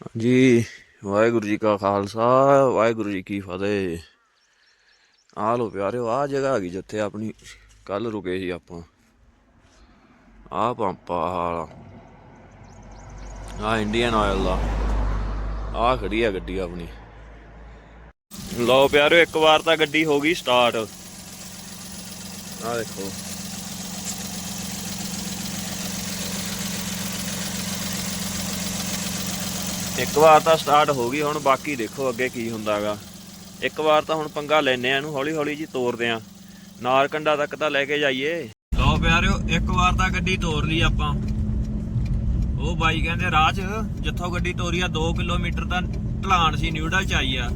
ਜੀ ਵਾਹਿਗੁਰੂ ਜੀ ਕਾ ਖਾਲਸਾ, ਵਾਹਿਗੁਰੂ ਜੀ ਕੀ ਫਤਿਹ। ਆ ਲੋ ਪਿਆਰਿਓ ਆ ਜਗ੍ਹਾ ਹੈਗੀ ਜਿੱਥੇ ਆਪਣੀ ਕੱਲ ਰੁਕੇ ਸੀ ਆਪਾਂ। ਆ ਪੰਪਾ ਆ ਆ ਇੰਡੀਅਨ ਆਇਲ ਦਾ। ਆ ਖੜੀ ਆ ਗੱਡੀ ਆਪਣੀ। ਲਓ ਪਿਆਰਿਓ, ਇੱਕ ਵਾਰ ਤਾਂ ਗੱਡੀ ਹੋ ਗਈ ਸਟਾਰਟ ਆ ਦੇਖੋ। ਇੱਕ ਵਾਰ ਤਾਂ ਸਟਾਰਟ ਹੋ ਗਈ, ਹੁਣ ਬਾਕੀ ਦੇਖੋ ਅੱਗੇ ਕੀ ਹੁੰਦਾਗਾ। ਇੱਕ ਵਾਰ ਤਾਂ ਹੁਣ ਪੰਗਾ ਲੈਨੇ ਆ ਇਹਨੂੰ ਹੌਲੀ ਹੌਲੀ ਜੀ ਤੋਰਦੇ ਆ। ਨਾਰਕੰਡਾ ਤੱਕ ਤਾਂ ਲੈ ਕੇ ਜਾਈਏ। ਲਓ ਪਿਆਰਿਓ, ਇੱਕ ਵਾਰ ਤਾਂ ਗੱਡੀ ਤੋਰ ਲਈ ਆਪਾਂ। ਉਹ ਬਾਈ ਕਹਿੰਦੇ, ਰਾਹ 'ਚ ਜਿੱਥੋਂ ਗੱਡੀ ਤੋਰੀ ਆ 2 ਕਿਲੋਮੀਟਰ ਦਾ ਢਲਾਨ ਸੀ, ਨਿਊਡਲ ਚ ਆਈ ਆ।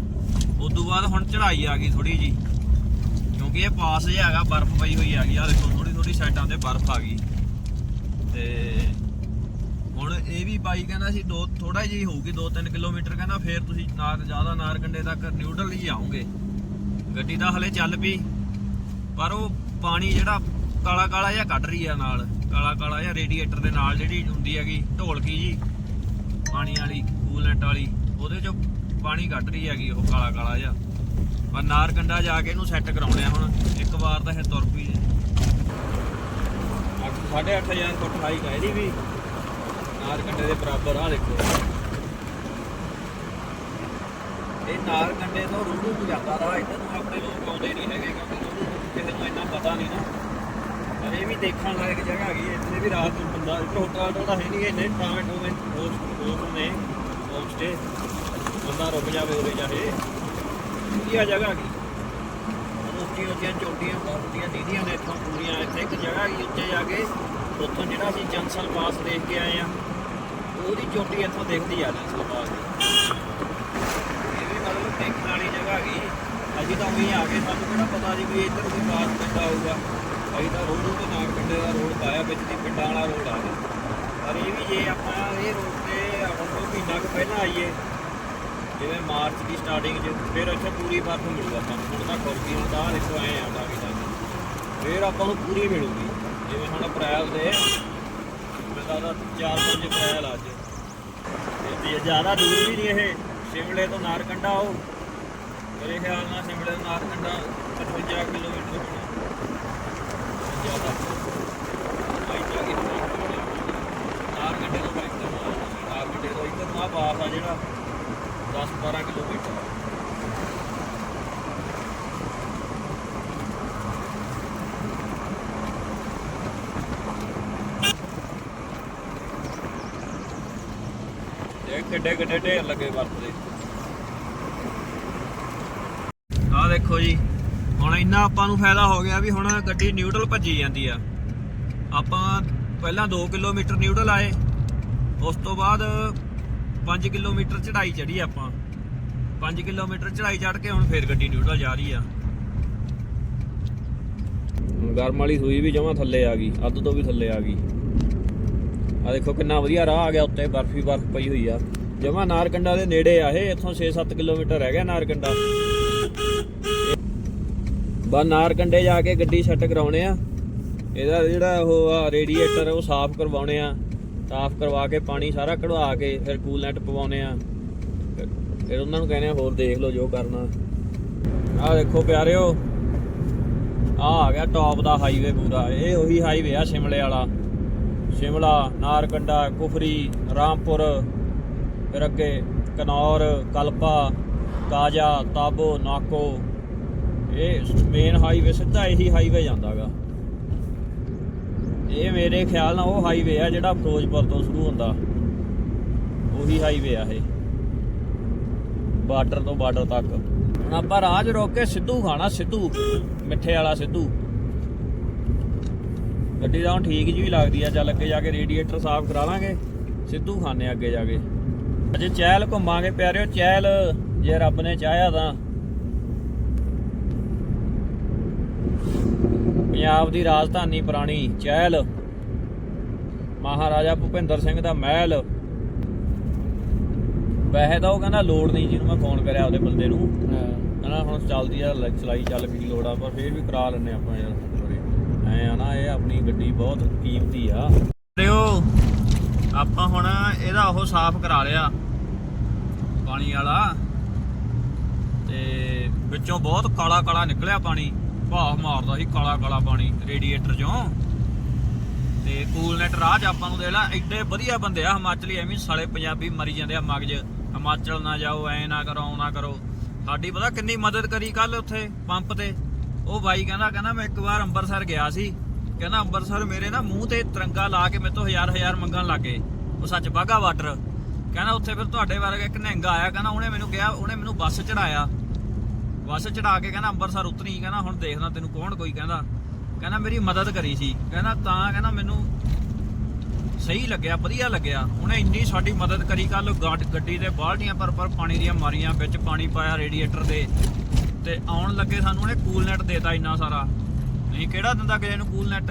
ਉਦੋਂ ਬਾਅਦ ਹੁਣ ਚੜਾਈ ਆ ਗਈ ਥੋੜੀ ਜੀ ਕਿਉਂਕਿ ਇਹ ਪਾਸ ਜਿਹਾ ਹੈਗਾ, ਬਰਫ਼ ਪਈ ਹੋਈ ਹੈਗੀ ਆ। ਦੇਖੋ ਥੋੜੀ ਥੋੜੀ ਸਾਈਡਾਂ ਤੇ ਬਰਫ਼ ਆ ਗਈ। ਤੇ ਹੁਣ ਇਹ ਵੀ ਬਾਈ ਕਹਿੰਦਾ ਸੀ ਦੋ ਥੋੜਾ ਜਿਹੀ ਹੋਊਗੀ 2-3 ਕਿਲੋਮੀਟਰ ਕਹਿੰਦਾ, ਫੇਰ ਤੁਸੀਂ ਨਾਰ, ਜ਼ਿਆਦਾ ਨਾਰਕੰਡੇ ਤੱਕ ਨਿਊਟਰਲ ਹੀ ਆਉਂਗੇ ਗੱਡੀ ਤਾਂ ਹਲੇ ਚੱਲ ਪਈ, ਪਰ ਉਹ ਪਾਣੀ ਜਿਹੜਾ ਕਾਲਾ ਕਾਲਾ ਜਿਹਾ ਕੱਢ ਰਹੀ ਆ ਨਾਲ, ਕਾਲਾ ਕਾਲਾ ਜਿਹਾ ਰੇਡੀਏਟਰ ਦੇ ਨਾਲ ਜਿਹੜੀ ਹੁੰਦੀ ਹੈਗੀ ਢੋਲਕੀ ਜੀ, ਪਾਣੀ ਵਾਲੀ, ਕੂਲੈਂਟ ਵਾਲੀ, ਉਹਦੇ ਚੋਂ ਪਾਣੀ ਕੱਢ ਰਹੀ ਹੈਗੀ ਉਹ ਕਾਲਾ ਕਾਲਾ ਜਿਹਾ। ਪਰ ਨਾਰਕੰਡਾ ਜਾ ਕੇ ਇਹਨੂੰ ਸੈੱਟ ਕਰਾਉਣੇ ਆ ਹੁਣ, ਇੱਕ ਵਾਰ ਤਾਂ ਇਹ ਤੁਰ ਪਈ 8.5000 ਫੁੱਟ ਹਾਈਟ ਹੈ ਇਹਦੀ ਵੀ। ਨਾਰ ਕੰਡੇ ਦੇ ਬਰਾਬਰ ਆ ਦੇਖੋ। ਇਹ ਨਾਰ ਕੰਡੇ ਤੋਂ ਰੂੜੂ ਨੂੰ ਜਾਂਦਾ ਇੱਧਰ ਨੂੰ ਆਪਣੇ ਲੋਕ ਆਉਂਦੇ ਨਹੀਂ ਹੈਗੇ ਕਿਉਂਕਿ ਰੂੜੂ ਕਿਸੇ ਨੂੰ ਇੰਨਾ ਪਤਾ ਨਹੀਂ ਨਾ। ਇਹ ਵੀ ਦੇਖਣ ਲਾਇਕ ਜਗ੍ਹਾ ਹੈਗੀ ਇੱਥੇ ਵੀ ਰਾਤ ਨੂੰ ਬੰਦਾ, ਇੱਥੇ ਹੋਟਲ ਤਾਂ ਹੈ ਨਹੀਂ, ਇੰਨੇ ਟਾਵੇਂ ਟੋਵੇਂ ਹੋਸਟ ਹੋਸਟ ਨੇ ਹੋਮ ਸਟੇ ਬੰਦਾ ਰੁਕ ਜਾਵੇ ਉਰੇ ਜਾਏ ਵਧੀਆ ਜਗ੍ਹਾ ਹੈਗੀ। ਉੱਚੀਆਂ ਉੱਚੀਆਂ ਚੋਟੀਆਂ ਬਹੁਤੀਆਂ ਦੀਦੀਆਂ ਨੇ ਇੱਥੋਂ ਪੂਰੀਆਂ। ਇੱਥੇ ਇੱਕ ਜਗ੍ਹਾ ਹੈਗੀ ਉੱਚੇ ਜਾ ਕੇ, ਉੱਥੋਂ ਜਿਹੜਾ ਅਸੀਂ ਜੰਸਲ ਪਾਸ ਦੇਖ ਕੇ ਆਏ ਆ ਉਹਦੀ ਚੋਟੀ ਇੱਥੋਂ ਦੇਖਦੀ ਆ ਜੰਸਲ ਪਾਸ ਦੀ। ਇਹ ਵੀ ਮਤਲਬ ਦੇਖਣ ਵਾਲੀ ਜਗ੍ਹਾ ਹੈਗੀ। ਅਸੀਂ ਤਾਂ ਉਹੀ ਆ ਗਏ ਸਾਨੂੰ ਕਿਹੜਾ ਪਤਾ ਜੀ ਵੀ ਇੱਧਰ ਕੋਈ ਪਾਸ ਪਿੰਡ ਆਊਗਾ। ਅਸੀਂ ਤਾਂ ਰੋਡ ਤੋਂ ਨਾਲ ਪਿੰਡ ਦਾ ਰੋਡ ਪਾਇਆ, ਵਿੱਚ ਦੀ ਪਿੰਡਾਂ ਵਾਲਾ ਰੋਡ ਆ ਗਿਆ। ਪਰ ਇਹ ਵੀ ਜੇ ਆਪਾਂ ਇਹ ਰੋਡ ਤੇ ਹੁਣ ਤੋਂ ਮਹੀਨਾ ਕੁ ਪਹਿਲਾਂ ਆਈਏ, ਜਿਵੇਂ ਮਾਰਚ ਦੀ ਸਟਾਰਟਿੰਗ 'ਚ, ਫਿਰ ਅੱਛਾ ਪੂਰੀ ਬਰਫ਼ ਮਿਲੂਗਾ ਸਾਨੂੰ। ਹੁਣ ਤਾਂ ਖੁਰਕੀ ਹੁਣ ਤਾਂ ਦੇਖੋ ਐ ਆ ਲਾਗੇ ਜਾ ਕੇ ਫਿਰ ਆਪਾਂ ਨੂੰ ਪੂਰੀ ਮਿਲੂਗੀ। ਜਿਵੇਂ ਹੁਣ ਅਪ੍ਰੈਲ ਦੇ ਮੈਂ ਤਾਂ 4-5 ਅਪ੍ਰੈਲ ਅੱਜ। ਤੇ ਜ਼ਿਆਦਾ ਦੂਰ ਵੀ ਨਹੀਂ ਇਹ, ਸ਼ਿਮਲੇ ਤੋਂ ਨਾਰਕੰਡਾ ਉਹ ਮੇਰੇ ਖਿਆਲ ਨਾਲ ਸ਼ਿਮਲੇ ਤੋਂ ਨਾਰਕੰਡਾ 55 ਕਿਲੋਮੀਟਰ ਹੋਣਾ। ਜ਼ਿਆਦਾ ਆਈ ਜਾ ਕੇ ਨਾਰਕੰਡੇ ਤੋਂ ਬਾਈਕ ਤੇ ਨਾਰਕੰਡੇ ਤੋਂ ਇੱਧਰ ਨੂੰ ਆ ਪਾਸ ਆ ਜਿਹੜਾ 10-12 ਕਿਲੋਮੀਟਰ ਇਹ ਕਿੱਡੇ ਕਿੱਡੇ ਢੇਰ ਲੱਗੇ ਵਰਤਦੇ। ਆਹ ਦੇਖੋ ਜੀ, ਹੁਣ ਇੰਨਾ ਆਪਾਂ ਨੂੰ ਫਾਇਦਾ ਹੋ ਗਿਆ ਵੀ ਹੁਣ ਗੱਡੀ ਨਿਊਟਰਲ ਭੱਜੀ ਜਾਂਦੀ ਆ। ਆਪਾਂ ਪਹਿਲਾਂ 2 ਕਿਲੋਮੀਟਰ ਨਿਊਟਰਲ ਆਏ, ਉਸ ਤੋਂ ਬਾਅਦ 5 ਕਿਲੋਮੀਟਰ ਚੜਾਈ ਚੜੀ ਆਪਾਂ। 5 ਕਿਲੋਮੀਟਰ ਚੜਾਈ ਚੜ ਕੇ ਹੁਣ ਫੇਰ ਗੱਡੀ ਨਿਊਟਰਲ ਜਾ ਰਹੀ ਆ। ਗਰਮ ਵਾਲੀ ਸੂਈ ਵੀ ਜਮਾ ਥੱਲੇ ਆ ਗਈ, ਅੱਧ ਤੋਂ ਵੀ ਥੱਲੇ ਆ ਗਈ। ਆ ਦੇਖੋ ਕਿੰਨਾ ਵਧੀਆ ਰਾਹ ਆ ਗਿਆ ਉੱਤੇ, ਬਰਫੀ ਬਰਫ ਪਈ ਹੋਈ ਆ। ਜਮਾ ਨਾਰਕੰਡਾ ਦੇ ਨੇੜੇ ਆ ਇਹ, ਇੱਥੋਂ 6-7 ਕਿਲੋਮੀਟਰ ਰਹਿ ਗਿਆ ਨਾਰਕੰਡਾ। ਬਾ ਨਾਰਕੰਡੇ ਜਾ ਕੇ ਗੱਡੀ ਸੈੱਟ ਕਰਾਉਣੇ ਆ। ਇਹਦਾ ਜਿਹੜਾ ਉਹ ਆ ਰੇਡੀਏਟਰ, ਉਹ ਸਾਫ਼ ਕਰਵਾਉਣੇ ਆ। ਸਾਫ਼ ਕਰਵਾ ਕੇ ਪਾਣੀ ਸਾਰਾ ਕਢਵਾ ਕੇ ਫਿਰ ਕੂਲੈਂਟ ਪਵਾਉਣੇ ਆ। ਫਿਰ- ਉਹਨਾਂ ਨੂੰ ਕਹਿੰਦੇ ਆ ਹੋਰ ਦੇਖ ਲਓ ਜੋ ਕਰਨਾ। ਆਹ ਦੇਖੋ ਪਿਆਰਿਓ ਆ ਆ ਗਿਆ ਟੌਪ ਦਾ ਹਾਈਵੇ ਪੂਰਾ। ਇਹ ਉਹੀ ਹਾਈਵੇ ਆ ਸ਼ਿਮਲੇ ਵਾਲਾ। ਸ਼ਿਮਲਾ, ਨਾਰਕੰਡਾ, ਕੁਫਰੀ, ਰਾਮਪੁਰ। ਫਿਰ ਅੱਗੇ ਕਨੌਰ, ਕਲਪਾ, ਕਾਜਾ, ਤਾਬੋ, ਨਾਕੋ। ਇਹ ਮੇਨ ਹਾਈਵੇ ਸਿੱਧਾ ਇਹੀ ਹਾਈਵੇ ਜਾਂਦਾਗਾ। ਇਹ ਮੇਰੇ ਖਿਆਲ ਨਾਲ ਉਹ ਹਾਈਵੇ ਆ ਜਿਹੜਾ ਫਿਰੋਜ਼ਪੁਰ ਤੋਂ ਸ਼ੁਰੂ ਹੁੰਦਾ। ਉਹੀ ਹਾਈਵੇ ਆ ਇਹ। ਬਾਰਡਰ ਤੋਂ ਬਾਰਡਰ ਤੱਕ। ਹੁਣ ਆਪਾਂ ਰਾਜ ਰੋਕ ਕੇ ਸਿੱਧੂ ਖਾਣਾ, ਸਿੱਧੂ। ਮਿੱਠੇ ਵਾਲਾ ਸਿੱਧੂ। ਗੱਡੀ ਤਾਂ ਹੁਣ ਠੀਕ ਜੀ ਲੱਗਦੀ ਆ। ਚੱਲ ਅੱਗੇ ਜਾ ਕੇ ਰੇਡੀਏਟਰ ਸਾਫ਼ ਕਰਾ ਲਾਂਗੇ। ਸਿੱਧੂ ਖਾਣੇ ਅੱਗੇ ਜਾ ਕੇ। ਅਜੇ ਚਹਿਲ ਘੁੰਮਾਂਗੇ ਪਿਆਰਿਓ ਚਹਿਲ ਜੇ ਰੱਬ ਨੇ ਚਾਹਿਆ ਤਾਂ। ਪੰਜਾਬ ਦੀ ਰਾਜਧਾਨੀ ਪੁਰਾਣੀ ਚਹਿਲ। ਮਹਾਰਾਜਾ ਭੁਪਿੰਦਰ ਸਿੰਘ ਦਾ ਮਹਿਲ। ਵੈਸੇ ਤਾਂ ਉਹ ਕਹਿੰਦਾ ਲੋੜ ਨਹੀਂ ਜਿਹਨੂੰ ਮੈਂ ਫੋਨ ਕਰਿਆ ਉਹਦੇ ਬੰਦੇ ਨੂੰ। ਕਹਿੰਦਾ ਹੁਣ ਚੱਲਦੀ ਆ ਚਲਾਈ ਚੱਲ ਕੀ ਲੋੜ ਆ ਪਰ ਫੇਰ ਵੀ ਕਰਾ ਲੈਨੇ ਆਪਾਂ ਯਾਰ। ਐ ਆ ਨਾ ਇਹ ਆਪਣੀ ਗੱਡੀ ਬਹੁਤ ਕੀਮਤੀ ਆ। ਰਿਓ ਆਪਾਂ ਹੁਣ ਇਹਦਾ ਉਹ ਸਾਫ਼ ਕਰਾ ਲਿਆ। ਪਾਣੀ ਵਾਲਾ। ਤੇ ਵਿੱਚੋਂ ਬਹੁਤ ਕਾਲਾ ਕਾਲਾ ਨਿਕਲਿਆ ਪਾਣੀ। ਭਾਵ ਮਾਰਦਾ ਸੀ ਕਾਲਾ ਕਾਲਾ ਪਾਣੀ ਰੇਡੀਏਟਰ ਚੋਂ। ਤੇ ਕੂਲਨੈਟ ਰਾਹ 'ਚ ਆਪਾਂ ਨੂੰ ਦੇਖ ਲੈ, ਐਡੇ ਵਧੀਆ ਬੰਦੇ ਆ ਹਿਮਾਚਲੀ, ਐਵੇਂ ਸਾਲੇ ਪੰਜਾਬੀ ਮਰੀ ਜਾਂਦੇ ਆ ਮਗਜ। ਹਿਮਾਚਲ ਨਾ ਜਾਓ, ਐ ਨਾ ਕਰੋ, ਉਹ ਨਾ ਕਰੋ। ਸਾਡੀ ਪਤਾ ਕਿੰਨੀ ਮਦਦ ਕਰੀ ਕੱਲ ਉੱਥੇ ਪੰਪ ਤੇ। ਉਹ ਬਾਈ ਕਹਿੰਦਾ ਕਹਿੰਦਾ ਮੈਂ ਇੱਕ ਵਾਰ ਅੰਮ੍ਰਿਤਸਰ ਗਿਆ ਸੀ। ਕਹਿੰਦਾ ਅੰਮ੍ਰਿਤਸਰ ਮੇਰੇ ਨਾ ਮੂੰਹ ਤੇ ਤਿਰੰਗਾ ਲਾ ਕੇ ਮੇਰੇ ਤੋਂ ਹਜ਼ਾਰ ਹਜ਼ਾਰ ਮੰਗਣ ਲੱਗੇ ਉਹ ਸੱਚ ਬਾਗਾ ਵਾਟਰ ਕਹਿੰਦਾ, ਉੱਥੇ ਫਿਰ ਤੁਹਾਡੇ ਵਰਗਾ ਇੱਕ ਨਿਹੰਗਾ ਆਇਆ। ਕਹਿੰਦਾ, ਉਹਨੇ ਮੈਨੂੰ ਕਿਹਾ, ਉਹਨੇ ਮੈਨੂੰ ਬੱਸ ਚੜਾਇਆ। ਬੱਸ ਚੜਾ ਕੇ ਕਹਿੰਦਾ ਅੰਮ੍ਰਿਤਸਰ ਉਤਰੀ। ਕਹਿੰਦਾ, ਹੁਣ ਦੇਖਦਾ ਤੈਨੂੰ ਕੌਣ ਕੋਈ ਕਹਿੰਦਾ। ਕਹਿੰਦਾ, ਮੇਰੀ ਮਦਦ ਕਰੀ ਸੀ। ਕਹਿੰਦਾ, ਤਾਂ ਕਹਿੰਦਾ, ਮੈਨੂੰ ਸਹੀ ਲੱਗਿਆ, ਵਧੀਆ ਲੱਗਿਆ। ਉਹਨੇ ਇੰਨੀ ਸਾਡੀ ਮਦਦ ਕਰੀ। ਕੱਲ ਗੱਡੀ ਦੇ ਬਾਲਟੀਆਂ ਪਰ ਪਰ ਪਾਣੀ ਦੀਆਂ ਮਾਰੀਆਂ, ਵਿੱਚ ਪਾਣੀ ਪਾਇਆ ਰੇਡੀਏਟਰ ਦੇ। ਤੇ ਆਉਣ ਲੱਗੇ ਸਾਨੂੰ, ਉਹਨੇ ਕੂਲਨੈਟ ਦੇਤਾ ਇੰਨਾ ਸਾਰਾ। ਨਹੀਂ ਕਿਹੜਾ ਦਿੰਦਾ ਕਿਸੇ ਨੂੰ ਕੂਲ ਕੂਲਨੈਟ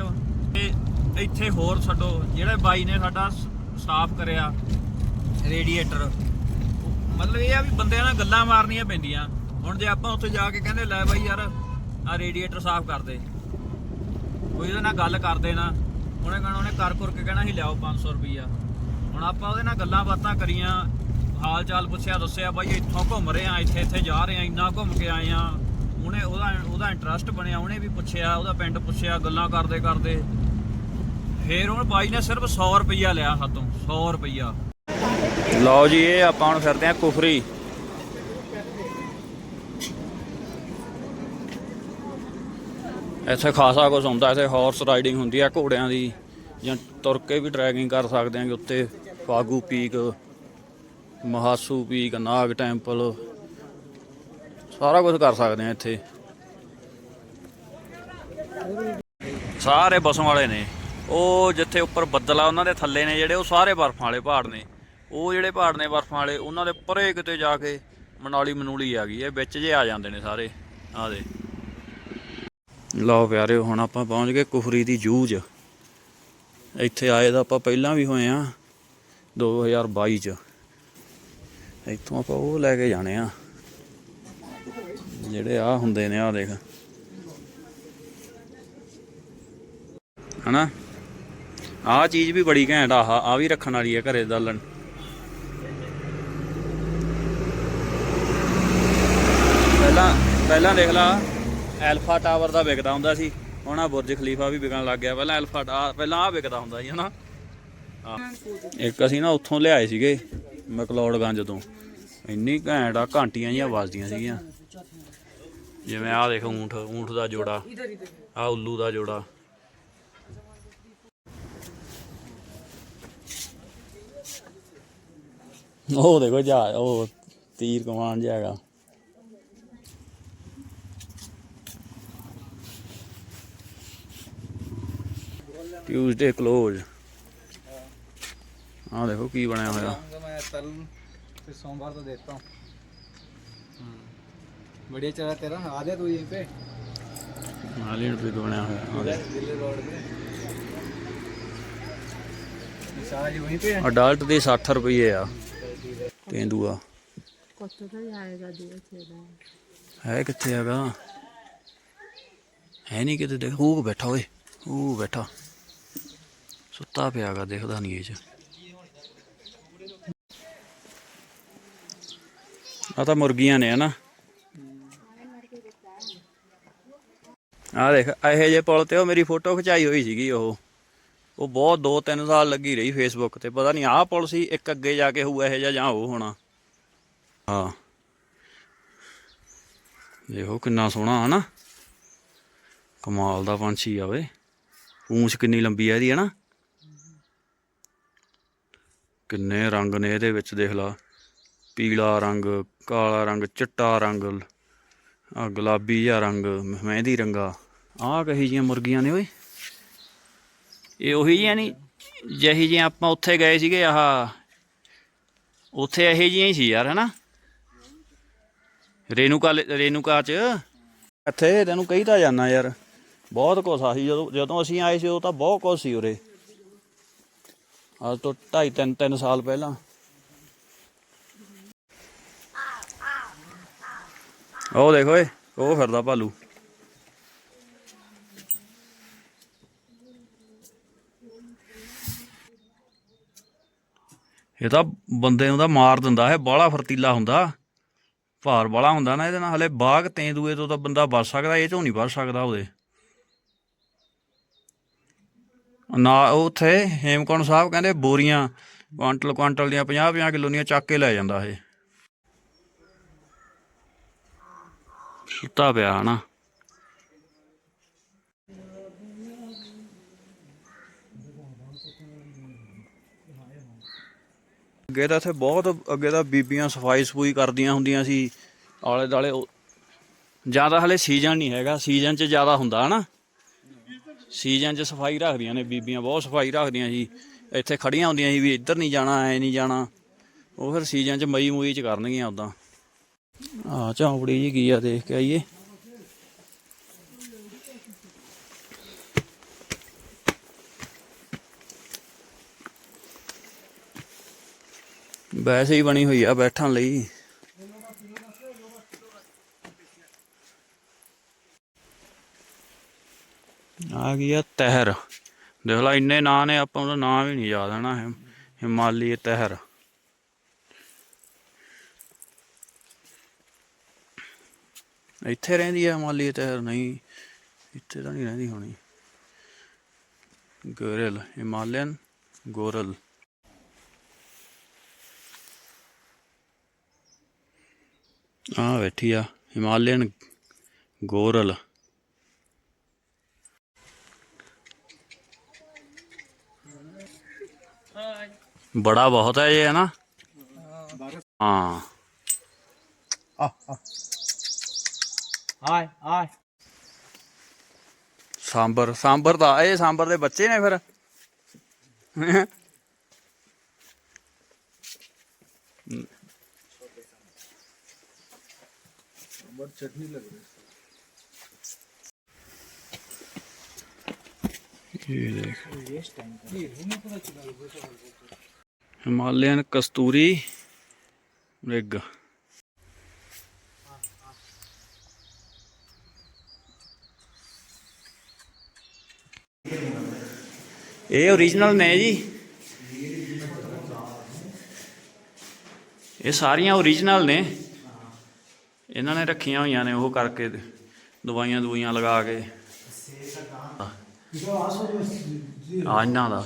ਤੇ ਇੱਥੇ ਹੋਰ ਛੱਡੋ, ਜਿਹੜੇ ਬਾਈ ਨੇ ਸਾਡਾ ਸਾਫ਼ ਕਰਿਆ ਰੇਡੀਏਟਰ ਮਤਲਬ ਇਹ ਆ ਵੀ ਬੰਦਿਆਂ ਨਾਲ ਗੱਲਾਂ ਮਾਰਨੀਆਂ ਪੈਂਦੀਆਂ। ਹੁਣ ਜੇ ਆਪਾਂ ਉੱਥੇ ਜਾ ਕੇ ਕਹਿੰਦੇ, ਲੈ ਬਾਈ ਯਾਰ ਆ ਰੇਡੀਏਟਰ ਸਾਫ਼ ਕਰ ਦੇ। ਕੋਈ ਉਹਦੇ ਨਾਲ ਗੱਲ ਕਰਦੇ ਨਾ ਉਹਨੇ ਕਹਿਣਾ, ਉਹਨੇ ਕਰ ਕਰ ਕੇ ਕਹਿਣਾ ਸੀ, ਲਿਆਓ 500 ਰੁਪਈਆ। ਹੁਣ ਆਪਾਂ ਉਹਦੇ ਨਾਲ ਗੱਲਾਂ ਬਾਤਾਂ ਕਰੀਆਂ, ਹਾਲ ਚਾਲ ਪੁੱਛਿਆ, ਦੱਸਿਆ, ਬਾਈ ਇੱਥੋਂ ਘੁੰਮ ਰਹੇ ਆ ਇੱਥੇ ਇੱਥੇ ਜਾ ਰਹੇ ਆ ਇੰਨਾ ਘੁੰਮ ਕੇ ਆਏ ਆ ਉਹਨੇ ਉਹਦਾ ਉਹਦਾ ਇੰਟਰਸਟ ਬਣਿਆ, ਉਹਨੇ ਵੀ ਪੁੱਛਿਆ, ਉਹਦਾ ਪਿੰਡ ਪੁੱਛਿਆ, ਗੱਲਾਂ ਕਰਦੇ ਕਰਦੇ। ਫੇਰ ਹੁਣ ਬਾਈ ਨੇ ਸਿਰਫ 100 ਰੁਪਈਆ ਲਿਆ ਸਾਤੋਂ 100 ਰੁਪਈਆ। ਲਓ ਜੀ, ਇਹ ਆਪਾਂ ਹੁਣ ਫਿਰਦੇ ਆ ਕੁਫਰੀ। ਇੱਥੇ ਖਾਸਾ ਕੁਝ ਹੁੰਦਾ, ਇੱਥੇ ਹਾਰਸ ਰਾਈਡਿੰਗ ਹੁੰਦੀ ਆ ਘੋੜਿਆਂ ਦੀ, ਜਾਂ ਤੁਰ ਕੇ ਵੀ ਟਰੈਕਿੰਗ ਕਰ ਸਕਦੇ ਆਂਗੇ ਉੱਤੇ, Fagu peak, Mahasu peak, Nag temple ਸਾਰਾ ਕੁਝ ਕਰ ਸਕਦੇ ਆ ਇੱਥੇ। ਸਾਰੇ ਬਸੋਂ ਵਾਲੇ ਨੇ। ਉਹ ਜਿੱਥੇ ਉੱਪਰ ਬੱਦਲ ਆ ਉਹਨਾਂ ਦੇ ਥੱਲੇ ਨੇ ਜਿਹੜੇ, ਉਹ ਸਾਰੇ ਬਰਫਾਂ ਵਾਲੇ ਪਹਾੜ ਨੇ। ਉਹ ਜਿਹੜੇ ਪਹਾੜ ਨੇ ਬਰਫਾਂ ਵਾਲੇ, ਉਹਨਾਂ ਦੇ ਪਰੇ ਕਿਤੇ ਜਾ ਕੇ ਮਨਾਲੀ ਮਨੂਲੀ ਆ ਗਈ ਇਹ ਵਿੱਚ ਜੇ ਆ ਜਾਂਦੇ ਨੇ ਸਾਰੇ। ਆ ਦੇ। ਲਓ ਪਿਆਰਿਓ, ਹੁਣ ਆਪਾਂ ਪਹੁੰਚ ਗਏ ਕੁਫਰੀ ਦੀ ਜੂਜ ਇੱਥੇ ਆਏ ਤਾਂ ਆਪਾਂ ਪਹਿਲਾਂ ਵੀ ਹੋਏ ਆ 2022 ਚ। ਇੱਥੋਂ ਆਪਾਂ ਉਹ ਲੈ ਕੇ ਜਾਣੇ ਆ। ਜਿਹੜੇ ਆ ਹੁੰਦੇ ਨੇ ਆ ਦੇਖ। ਹਨਾ? ਆਹ ਚੀਜ਼ ਵੀ ਬੜੀ ਘੈਂਟ ਆ ਆ ਵੀ ਰੱਖਣ ਵਾਲੀ ਹੈ ਘਰੇ ਦਾਲਣ। ਪਹਿਲਾਂ ਪਹਿਲਾਂ ਦੇਖ ਲਾ, ਐਲਫਾ ਟਾਵਰ ਦਾ ਵਿਕਦਾ ਹੁੰਦਾ ਸੀ। ਹੁਣ ਆ ਬੁਰਜ ਖਲੀਫਾ ਵੀ ਵਿਕਣ ਲੱਗ ਗਿਆ। ਪਹਿਲਾਂ ਐਲਫਾ ਟਾ- ਪਹਿਲਾਂ ਆ ਵਿਕਦਾ ਹੁੰਦਾ ਸੀ, ਹਨਾ? ਇੱਕ ਅਸੀਂ ਨਾ ਉੱਥੋਂ ਲਿਆਏ ਸੀਗੇ, ਮਕਲੌੜਗੰਜ ਤੋਂ। ਇੰਨੀ ਘੈਂਟ ਆ, ਘੰਟੀਆਂ ਜੀਆਂ ਵੱਜਦੀਆਂ ਸੀਗੀਆਂ। ਜਿਵੇਂ ਆਹ ਦੇਖੋ ਊਂਠ ਊਂਠ ਦਾ ਜੋੜਾ, ਆਹ ਉੱਲੂ ਦਾ ਜੋੜਾ। ਉਹ ਦੇਖੋ ਜਾ, ਉਹ ਤੀਰ ਕਮਾਨ ਜਾਗਾ ਟਿਊਜ਼ਡੇ ক্লোਜ਼ ਆਹ ਦੇਖੋ ਕੀ ਬਣਿਆ ਹੋਇਆ। ਮੈਂ ਤਲ ਤੇ ਸੋਮਵਾਰ ਤੋਂ ਦੇਖਤਾ ਹਾਂ। बढ़िया चला तेरा। आ गया तू यहीं पे। मालिन पे दौड़ा हुआ दिल्ली रोड पे। सारा वहीं पे अडल्ट ਦੀ 60 ਰੁਪਏ ਆ ਤੇਂਦੂਆ ਹੈ ਕਿੱਥੇ ਹੈਗਾ ਹੈ ਨਹੀਂ ਕਿਤੇ ਦੇਖ ਉਹ ਬੈਠਾ ਓਏ ਉਹ ਬੈਠਾ ਸੁੱਤਾ ਪਿਆਗਾ ਦੇਖਦਾ ਨਹੀਂ ਇਹ ਚ ਆ ਤਾਂ ਮੁਰਗੀਆਂ ਨੇ ਹਨਾ ਆ ਦੇਖ ਇਹੋ ਜੇ ਪੁਲ ਤੇ ਉਹ ਮੇਰੀ ਫੋਟੋ ਖਿਚਾਈ ਹੋਈ ਸੀਗੀ ਉਹ। ਉਹ ਬਹੁਤ 2-3 ਸਾਲ ਲੱਗੀ ਰਹੀ ਫੇਸਬੁੱਕ ਤੇ, ਪਤਾ ਨਹੀਂ ਆਹ ਪੁਲ ਸੀ, ਇੱਕ ਅੱਗੇ ਜਾ ਕੇ ਹੋਊ ਇਹੋ ਜਿਹਾ ਜਾਂ ਉਹ ਹੋਣਾ। ਹਾਂ ਦੇਖੋ ਕਿੰਨਾ ਸੋਹਣਾ, ਹਨਾ? ਕਮਾਲ ਦਾ ਪੰਛੀ ਆਵੇ ਪੂੰਛ ਕਿੰਨੀ ਲੰਬੀ ਆ ਇਹਦੀ, ਹਨਾ? ਕਿੰਨੇ ਰੰਗ ਨੇ ਇਹਦੇ ਵਿੱਚ, ਦੇਖ ਲਾ। ਪੀਲਾ ਰੰਗ, ਕਾਲਾ ਰੰਗ, ਚਿੱਟਾ ਰੰਗ ਆ ਗੁਲਾਬੀ ਜਿਹਾ ਰੰਗ, ਮਹਿੰਦੀ ਰੰਗਾ। ਆਹ ਕਹੀ ਜੀਆਂ ਮੁਰਗੀਆਂ ਨੇ ਓਏ। ਇਹ ਉਹੀ ਜੀਆਂ ਨਹੀਂ ਜਿਹੀ ਜਿਹੀਆਂ ਆਪਾਂ ਉੱਥੇ ਗਏ ਸੀਗੇ ਆਹ ਉੱਥੇ ਇਹੋ ਜਿਹੀਆਂ ਹੀ ਸੀ ਯਾਰ ਹਨਾ? ਰੇਨੂਕਾ ਰੇਨੂਕਾ ਚ। ਇੱਥੇ ਤੈਨੂੰ ਕਹੀ ਤਾਂ ਜਾਣਾ ਯਾਰ ਬਹੁਤ ਕੁਛ ਆ ਸੀ ਜਦੋਂ ਜਦੋਂ ਅਸੀਂ ਆਏ ਸੀ ਉਹ ਤਾਂ ਬਹੁਤ ਕੁਛ ਸੀ ਉਰੇ। ਅੱਜ ਤੋਂ 2.5 3 3 ਸਾਲ ਪਹਿਲਾਂ। ਉਹ ਦੇਖੋ ਓਏ ਉਹ ਫਿਰਦਾ ਭਾਲੂ। ਇਹ ਤਾਂ ਬੰਦੇ ਨੂੰ ਤਾਂ ਮਾਰ ਦਿੰਦਾ ਹੈ, ਬਾਹਲਾ ਫਰਤੀਲਾ ਹੁੰਦਾ। ਭਾਰ ਬਾਹਲਾ ਹੁੰਦਾ ਨਾ ਇਹਦੇ ਨਾਲ, ਹਲੇ ਬਾਗ ਤੇਂਦੂਏ ਤੋਂ ਤਾਂ ਬੰਦਾ ਬਚ ਸਕਦਾ, ਇਹ ਚੋਂ ਨਹੀਂ ਬਚ ਸਕਦਾ ਉਹਦੇ। ਨਾ, ਉੱਥੇ ਹੇਮਕੁੰਟ ਸਾਹਿਬ ਕਹਿੰਦੇ ਬੋਰੀਆਂ, ਕੁਆਂਟਲ ਕੁਆਂਟਲ ਦੀਆਂ 50 50 ਕਿਲੋ ਦੀਆਂ ਚੱਕ ਕੇ ਲੈ ਜਾਂਦਾ ਇਹ। ਸੁੱਤਾ ਪਿਆ ਨਾ ਅੱਗੇ ਤਾਂ ਇੱਥੇ ਬਹੁਤ ਅੱਗੇ ਤਾਂ ਬੀਬੀਆਂ ਸਫ਼ਾਈ ਸਫੂਈ ਕਰਦੀਆਂ ਹੁੰਦੀਆਂ ਸੀ। ਆਲੇ ਦਾਲੇ ਜ਼ਿਆਦਾ ਹਲੇ ਸੀਜ਼ਨ ਨਹੀਂ ਹੈਗਾ। ਸੀਜ਼ਨ 'ਚ ਜ਼ਿਆਦਾ ਹੁੰਦਾ ਹਨਾ। ਸੀਜ਼ਨ 'ਚ ਸਫ਼ਾਈ ਰੱਖਦੀਆਂ ਨੇ ਬੀਬੀਆਂ, ਬਹੁਤ ਸਫ਼ਾਈ ਰੱਖਦੀਆਂ ਸੀ। ਇੱਥੇ ਖੜੀਆਂ ਹੁੰਦੀਆਂ ਸੀ ਵੀ ਇੱਧਰ ਨਹੀਂ ਜਾਣਾ, ਐ ਨਹੀਂ ਜਾਣਾ। ਉਹ ਫਿਰ ਸੀਜ਼ਨ 'ਚ ਮਈ ਮੂਈ 'ਚ ਕਰਨਗੀਆਂ ਉਦਾਂ ਆ ਝੌਂਪੜੀ ਜੀ ਕੀ ਆ ਦੇਖ ਕੇ ਆਈਏ। ਵੈਸੇ ਹੀ ਬਣੀ ਹੋਈ ਆ, ਬੈਠਣ ਲਈ। ਆ ਗਈ ਆ ਤਹਿਰ। ਦੇਖ ਲਾ, ਇੰਨੇ ਨਾਂ ਨੇ, ਆਪਾਂ ਉਹਦਾ ਨਾਂ ਵੀ ਨਹੀਂ ਯਾਦ ਆਣਾ ਹੈ ਹਿਮਾਲੀ ਤਹਿਰ। ਇੱਥੇ ਰਹਿੰਦੀ ਆ ਹਿਮਾਲੀ ਤਹਿਰ? ਨਹੀਂ, ਇੱਥੇ ਤਾਂ ਨਹੀਂ ਰਹਿੰਦੀ ਹੋਣੀ। Goral Himalayan goral. ਆ ਬੈਠੀ ਆ ਹਿਮਾਲਯਨ ਗੋਰਲ। ਬੜਾ ਬਹੁਤ ਹੈ ਇਹ ਹੈ ਨਾ? ਹਾਂ। ਆਏ ਆਏ। ਸਾਂਬਰ ਸਾਂਬਰ ਦਾ ਇਹ ਸਾਂਬਰ ਦੇ ਬੱਚੇ पर चटनी लग रही है। हिमालयन कस्तूरी मृग। ये ओरिजिनल ने जी। ये सारिया ओरिजिनल ने। ਇਹਨਾਂ ਨੇ ਰੱਖੀਆਂ ਹੋਈਆਂ ਨੇ ਉਹ ਕਰਕੇ ਦਵਾਈਆਂ ਦਵਾਈਆਂ ਲਗਾ ਕੇ। ਆ ਦਾ।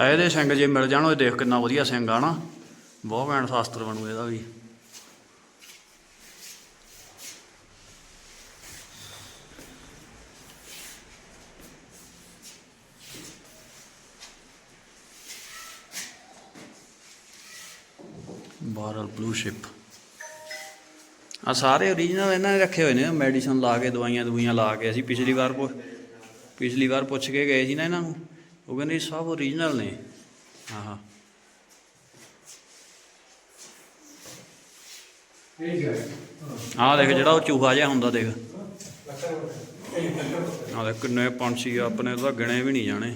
ਇਹਦੇ ਸਿੰਘ ਜੇ ਮਿਲ ਜਾਣ ਦੇਖ ਕਿੰਨਾ ਵਧੀਆ ਸਿੰਘ ਆ ਨਾ। ਬਹੁਤ ਭੈਣ ਸ਼ਾਸਤਰ ਬਣੂ ਇਹਦਾ ਵੀ। ਬਾਰਲ ਬਲੂ ਸ਼ਿਪ। ਆ ਸਾਰੇ origignal ਇਹਨਾਂ ਨੇ ਰੱਖੇ ਹੋਏ ਨੇ ਮੈਡੀਸਨ ਲਾ ਕੇ, ਦਵਾਈਆਂ ਦਵਾਈਆਂ ਲਾ ਕੇ ਅਸੀਂ ਪਿਛਲੀ ਵਾਰ ਪੁ- ਪਿਛਲੀ ਵਾਰ ਪੁੱਛ ਕੇ ਗਏ ਸੀ ਨਾ ਇਹਨਾਂ ਨੂੰ। ਉਹ ਕਹਿੰਦੇ ਸਭ origignal ਨੇ। ਆਹਾ। ਆਹ ਦੇਖ ਜਿਹੜਾ ਉਹ ਚੂਹਾ ਜਿਹਾ ਹੁੰਦਾ ਦੇਖ। ਆਹ ਦੇਖ ਕਿੰਨੇ ਪੰਛੀ ਆ, ਆਪਣੇ ਤਾਂ ਗਿਣੇ ਵੀ ਨਹੀਂ ਜਾਣੇ।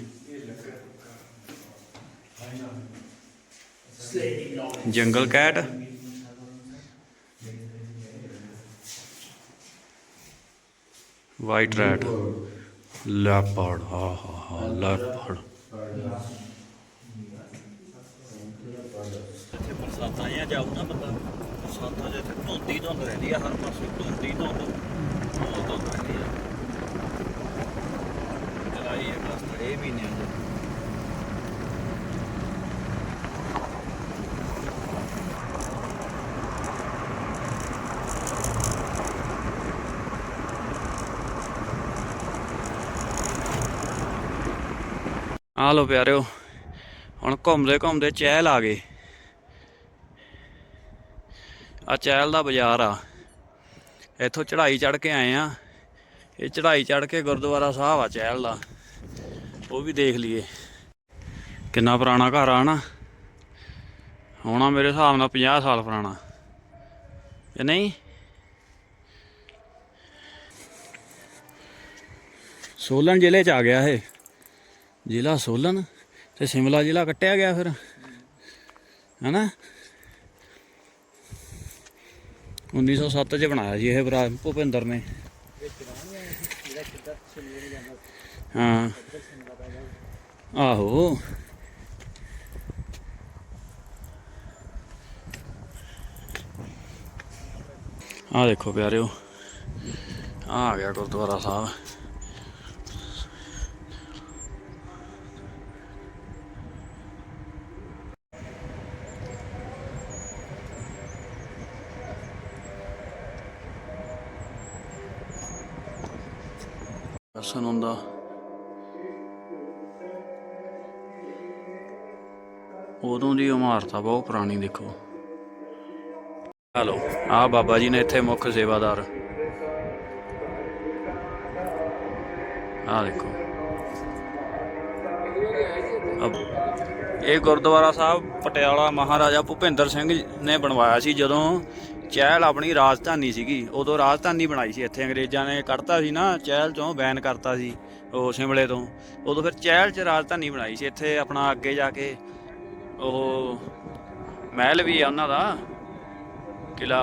ਜੰਗਲ ਕੈਟ। ਵਾਈਟ ਰੈਟ ਲੈਪਰਡ, ਹਾ ਹਾ ਹਾ, ਲੈਪਰਡ। ਇੱਥੇ ਬਰਸਾਤਾਂ ਜਾਂ ਜਾਊ ਨਾ ਬੰਦਾ। ਬਰਸਾਤਾਂ 'ਚ ਇੱਥੇ ਧੁੰਦੀ ਧੁੰਦ ਰਹਿੰਦੀ ਆ, ਹਰ ਪਾਸੇ ਧੁੰਦੀ ਧੁੰਦ। ਬਹੁਤ ਧੁੰਦ ਰਹਿੰਦੀ ਆ। ਜੁਲਾਈ, ਅਗਸਤ, ਇਹ ਮਹੀਨਿਆਂ 'ਚ ਆ ਲੋ ਪਿਆਰਿਓ, ਹੁਣ ਘੁੰਮਦੇ ਘੁੰਮਦੇ ਚਹਿਲ ਆ ਗਏ। ਆ ਚਹਿਲ ਦਾ ਬਾਜ਼ਾਰ ਆ। ਇੱਥੋਂ ਚੜ੍ਹਾਈ ਚੜ੍ਹ ਕੇ ਆਏ ਆ। ਇਹ ਚੜ੍ਹਾਈ ਚੜ੍ਹ ਕੇ ਗੁਰਦੁਆਰਾ ਸਾਹਿਬ ਆ ਚਹਿਲ ਦਾ। ਉਹ ਵੀ ਦੇਖ ਲਈਏ। ਕਿੰਨਾ ਪੁਰਾਣਾ ਘਰ ਆ ਨਾ। ਹੋਣਾ ਮੇਰੇ ਹਿਸਾਬ ਨਾਲ 50 ਸਾਲ ਪੁਰਾਣਾ। ਕਿ ਨਹੀਂ? ਸੋਲਨ ਜ਼ਿਲ੍ਹੇ ਚ ਆ ਗਿਆ ਇਹ। ਜ਼ਿਲ੍ਹਾ ਸੋਲਨ ਤੇ ਸ਼ਿਮਲਾ ਜ਼ਿਲ੍ਹਾ ਕੱਟਿਆ ਗਿਆ ਫਿਰ। ਹੈਨਾ? 1907 ਚ ਬਣਾਇਆ ਜੀ ਇਹ ਭਰਾ ਭੁਪਿੰਦਰ ਨੇ। ਜਿਹੜਾ ਹਾਂ। ਆਹੋ। ਆ ਦੇਖੋ ਪਿਆਰਿਓ। ਆ ਗਿਆ ਗੁਰਦੁਆਰਾ ਸਾਹਿਬ। ਉਦੋਂ ਦੀ ਇਮਾਰਤ ਆ ਬਹੁਤ ਪੁਰਾਣੀ ਦੇਖੋ। ਹਲੋ। ਆ ਬਾਬਾ ਜੀ ਨੇ ਇੱਥੇ ਮੁੱਖ ਸੇਵਾਦਾਰ। ਆ ਦੇਖੋ। ਅਬ- ਇਹ ਗੁਰਦੁਆਰਾ ਸਾਹਿਬ ਪਟਿਆਲਾ ਮਹਾਰਾਜਾ ਭੁਪਿੰਦਰ ਸਿੰਘ ਨੇ ਬਣਵਾਇਆ ਸੀ ਜਦੋਂ ਚਹਿਲ ਆਪਣੀ ਰਾਜਧਾਨੀ ਸੀਗੀ। ਉਦੋਂ ਰਾਜਧਾਨੀ ਬਣਾਈ ਸੀ। ਇੱਥੇ ਅੰਗਰੇਜ਼ਾਂ ਨੇ ਕੱਢਤਾ ਸੀ ਨਾ ਚਹਿਲ ਚੋਂ ਬੈਨ ਕਰਤਾ ਸੀ ਉਹ ਸ਼ਿਮਲੇ ਤੋਂ। ਉਦੋਂ ਫਿਰ ਚਹਿਲ 'ਚ ਰਾਜਧਾਨੀ ਬਣਾਈ ਸੀ। ਇੱਥੇ ਆਪਣਾ ਅੱਗੇ ਜਾ ਕੇ ਉਹ ਮਹਿਲ ਵੀ ਆ ਉਹਨਾਂ ਦਾ। ਕਿਲਾ